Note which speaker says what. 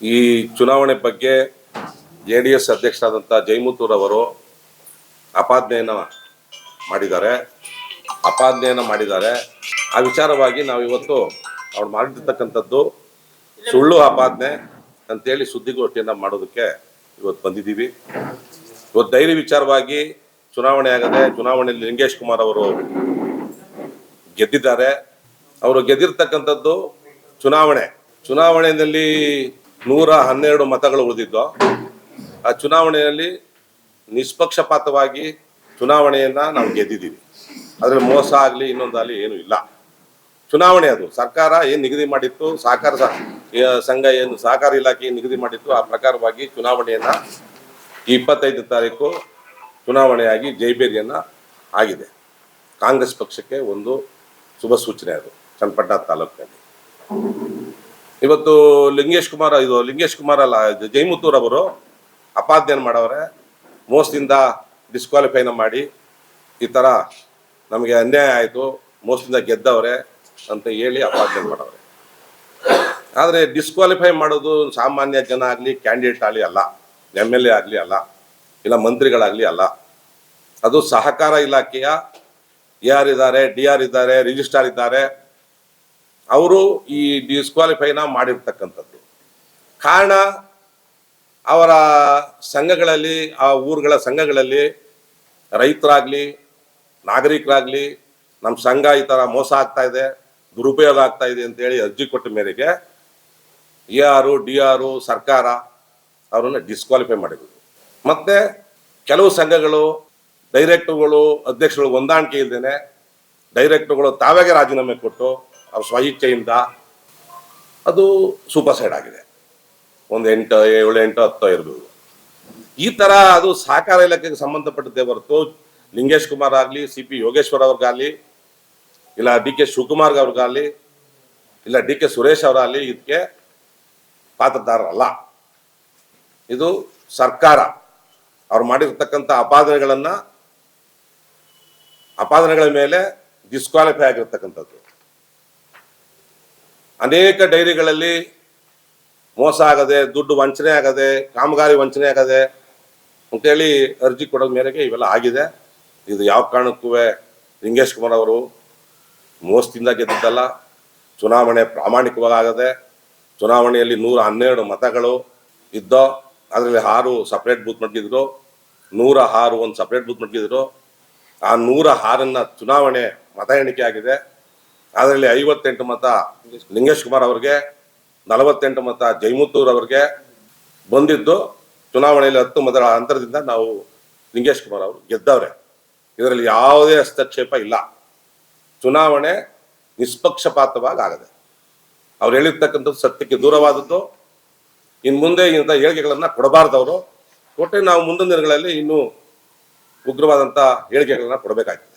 Speaker 1: ಈ ಚುನಾವಣೆ ಬಗ್ಗೆ ಜೆ ಡಿ ಎಸ್ ಅಧ್ಯಕ್ಷರಾದಂಥ ಜೈಮುತ್ತೂರ್ ಅವರು ಅಪಾದನೆಯನ್ನು ಮಾಡಿದ್ದಾರೆ. ಅಪಾದನೆಯನ್ನು ಮಾಡಿದ್ದಾರೆ. ಆ ವಿಚಾರವಾಗಿ ನಾವು ಇವತ್ತು ಅವ್ರು ಮಾಡಿರ್ತಕ್ಕಂಥದ್ದು ಸುಳ್ಳು ಅಪಾದನೆ ಅಂತೇಳಿ ಸುದ್ದಿಗೋಷ್ಠಿಯನ್ನು ಮಾಡೋದಕ್ಕೆ ಇವತ್ತು ಬಂದಿದ್ದೀವಿ. ಇವತ್ತು ಧೈರ್ಯ ವಿಚಾರವಾಗಿ ಚುನಾವಣೆ ಆಗದೆ ಚುನಾವಣೆಯಲ್ಲಿ ಲಿಂಗೇಶ್ ಕುಮಾರ್ ಅವರು ಗೆದ್ದಿದ್ದಾರೆ. ಅವರು ಗೆದ್ದಿರ್ತಕ್ಕಂಥದ್ದು ಚುನಾವಣೆ. ಚುನಾವಣೆಯಲ್ಲಿ ನೂರ ಹನ್ನೆರಡು ಮತಗಳು ಉಳಿದಿದ್ದು, ಆ ಚುನಾವಣೆಯಲ್ಲಿ ನಿಷ್ಪಕ್ಷಪಾತವಾಗಿ ಚುನಾವಣೆಯನ್ನ ನಾವು ಗೆದ್ದಿದ್ದೀವಿ. ಅದ್ರಲ್ಲಿ ಮೋಸ ಆಗಲಿ ಇನ್ನೊಂದಾಗಲಿ ಏನು ಇಲ್ಲ. ಚುನಾವಣೆ ಅದು. ಸರ್ಕಾರ ಏನು ನಿಗದಿ ಮಾಡಿತ್ತು? ಸಹಕಾರ ಸಂಘ ಏನು, ಸಹಕಾರ ಇಲಾಖೆ ನಿಗದಿ ಮಾಡಿತ್ತು? ಆ ಪ್ರಕಾರವಾಗಿ ಚುನಾವಣೆಯನ್ನ ಇಪ್ಪತ್ತೈದು ತಾರೀಕು ಚುನಾವಣೆಯಾಗಿ ಜೈಬೇರಿಯನ್ನ ಆಗಿದೆ. ಕಾಂಗ್ರೆಸ್ ಪಕ್ಷಕ್ಕೆ ಒಂದು ಶುಭ ಸೂಚನೆ ಅದು, ಚನ್ನಪಟ್ಟಣ ತಾಲೂಕಿನಲ್ಲಿ. ಇವತ್ತು ಲಿಂಗೇಶ್ ಕುಮಾರ್, ಇದು ಲಿಂಗೇಶ್ ಕುಮಾರ್ ಅಲ್ಲ ಜೈಮುತ್ತೂರ್ ಅವರು ಅಪಾದನೆ ಮಾಡವ್ರೆ. ಮೋಸದಿಂದ ಡಿಸ್ಕ್ವಾಲಿಫೈನ ಮಾಡಿ. ಈ ಥರ ನಮಗೆ ಅನ್ಯಾಯ ಆಯಿತು. ಮೋಸದಿಂದ ಗೆದ್ದವ್ರೆ ಅಂತ ಹೇಳಿ ಅಪಾಧ್ಯನ ಮಾಡವ್ರೆ. ಆದರೆ ಡಿಸ್ಕ್ವಾಲಿಫೈ ಮಾಡೋದು ಸಾಮಾನ್ಯ ಜನ ಆಗಲಿ ಕ್ಯಾಂಡಿಡೇಟ್ ಆಗಲಿ ಅಲ್ಲ. ಎಂ ಎಲ್ ಎ ಆಗಲಿ ಅಲ್ಲ. ಇಲ್ಲ, ಮಂತ್ರಿಗಳಾಗಲಿ ಅಲ್ಲ. ಅದು ಸಹಕಾರ ಇಲಾಖೆಯ ಎ ಆರ್ ಇದ್ದಾರೆ ಡಿ ಆರ್ ಇದ್ದಾರೆ ರಿಜಿಸ್ಟ್ರಾರ್ ಇದ್ದಾರೆ. ಅವರು ಈ ಡಿಸ್ಕ್ವಾಲಿಫೈನ ಮಾಡಿರ್ತಕ್ಕಂಥದ್ದು. ಕಾರಣ, ಅವರ ಸಂಘಗಳಲ್ಲಿ, ಆ ಊರುಗಳ ಸಂಘಗಳಲ್ಲಿ ರೈತರಾಗಲಿ, ನಾಗರಿಕರಾಗಲಿ ನಮ್ಮ ಸಂಘ ಈ ಥರ ಮೋಸ ಆಗ್ತಾ ಇದೆ, ದುರುಪಯೋಗ ಆಗ್ತಾ ಇದೆ ಅಂತೇಳಿ ಅರ್ಜಿ ಕೊಟ್ಟ ಮೇರೆಗೆ ಎ ಆರು, ಡಿ ಆರು, ಸರ್ಕಾರ ಅವರನ್ನು ಡಿಸ್ಕ್ವಾಲಿಫೈ ಮಾಡಿದ್ರು ಮತ್ತೆ ಕೆಲವು ಸಂಘಗಳು ಡೈರೆಕ್ಟರ್ಗಳು ಅಧ್ಯಕ್ಷಗಳು ಹೊಂದಾಣಿಕೆ ಇಲ್ದೇನೆ ಡೈರೆಕ್ಟರ್ಗಳು ತಾವಾಗೆ ರಾಜೀನಾಮೆ ಕೊಟ್ಟು ಅವ್ರ ಸ್ವಇಚ್ಛೆಯಿಂದ ಅದು ಸೂಪರ್ ಸೈಡ್ ಆಗಿದೆ. ಒಂದು ಎಂಟು, ಏಳು, ಎಂಟು, ಹತ್ತೋ ಇರ್ಬೋದು. ಈ ತರ ಅದು ಸಹಕಾರ ಇಲಾಖೆಗೆ ಸಂಬಂಧಪಟ್ಟದ್ದೇ ಹೊರತು ಲಿಂಗೇಶ್ ಕುಮಾರ್ ಆಗಲಿ, ಸಿ ಪಿ ಯೋಗೇಶ್ವರ್ ಅವ್ರಿಗಾಗಲಿ, ಇಲ್ಲ ಡಿ ಕೆ ಶಿವಕುಮಾರ್ ಅವ್ರಿಗಾಗಲಿ, ಇಲ್ಲ ಡಿ ಕೆ ಸುರೇಶ್ ಅವರಾಗಲಿ ಇದಕ್ಕೆ ಪಾತ್ರದಾರರಲ್ಲ. ಇದು ಸರ್ಕಾರ. ಅವ್ರು ಮಾಡಿರ್ತಕ್ಕಂಥ ಅಪಾದನೆಗಳನ್ನ, ಅಪಾದನೆಗಳ ಮೇಲೆ ಡಿಸ್ಕ್ವಾಲಿಫೈ ಆಗಿರ್ತಕ್ಕಂಥದ್ದು. ಅನೇಕ ಡೈರಿಗಳಲ್ಲಿ ಮೋಸ ಆಗದೆ, ದುಡ್ಡು ವಂಚನೆ ಆಗದೆ, ಕಾಮಗಾರಿ ವಂಚನೆ ಆಗದೆ ಅಂತೇಳಿ ಅರ್ಜಿ ಕೊಡೋದ ಮೇರೆಗೆ ಇವೆಲ್ಲ ಆಗಿದೆ. ಇದು ಯಾವ ಕಾರಣಕ್ಕೂ ಲಿಂಗೇಶ್ ಕುಮಾರ್ ಅವರು ಮೋಸದಿಂದ ಗೆದ್ದಿದ್ದಲ್ಲ. ಚುನಾವಣೆ ಪ್ರಾಮಾಣಿಕವಾಗಿ ಆಗದೆ, ಚುನಾವಣೆಯಲ್ಲಿ ನೂರ ಹನ್ನೆರಡು ಮತಗಳು ಇದ್ದೋ, ಅದರಲ್ಲಿ ಆರು ಸಪ್ರೇಟ್ ಬೂತ್ ಮಡಗಿದ್ರು ನೂರ ಆರು ಒಂದು ಸಪ್ರೇಟ್ ಬೂತ್ ಮಡಗಿದ್ರು ಆ ನೂರ ಆರನ್ನ ಚುನಾವಣೆ ಮತ ಎಣಿಕೆ ಆಗಿದೆ. ಅದರಲ್ಲಿ ಐವತ್ತೆಂಟು ಮತ ಲಿಂಗೇಶ್ ಕುಮಾರ್ ಅವರಿಗೆ, ನಲವತ್ತೆಂಟು ಮತ ಜೈಮುತ್ತೂರ್ ಅವರಿಗೆ ಬಂದಿದ್ದು. ಚುನಾವಣೆಯಲ್ಲಿ ಹತ್ತು ಮತಗಳ ಅಂತರದಿಂದ ನಾವು ಲಿಂಗೇಶ್ ಕುಮಾರ್ ಅವರು ಗೆದ್ದವ್ರೆ. ಇದರಲ್ಲಿ ಯಾವುದೇ ಹಸ್ತಕ್ಷೇಪ ಇಲ್ಲ. ಚುನಾವಣೆ ನಿಷ್ಪಕ್ಷಪಾತವಾಗಿ ಆಗದೆ ಅವ್ರು ಹೇಳಿರ್ತಕ್ಕಂಥದ್ದು ಸತ್ಯಕ್ಕೆ ದೂರವಾದದ್ದು. ಇನ್ನು ಮುಂದೆ ಇಂಥ ಹೇಳಿಕೆಗಳನ್ನ ಕೊಡಬಾರ್ದವರು. ಕೊಟ್ಟರೆ ನಾವು ಮುಂದಿನ ದಿನಗಳಲ್ಲಿ ಇನ್ನೂ ಉಗ್ರವಾದಂಥ ಹೇಳಿಕೆಗಳನ್ನ ಕೊಡಬೇಕಾಗ್ತದೆ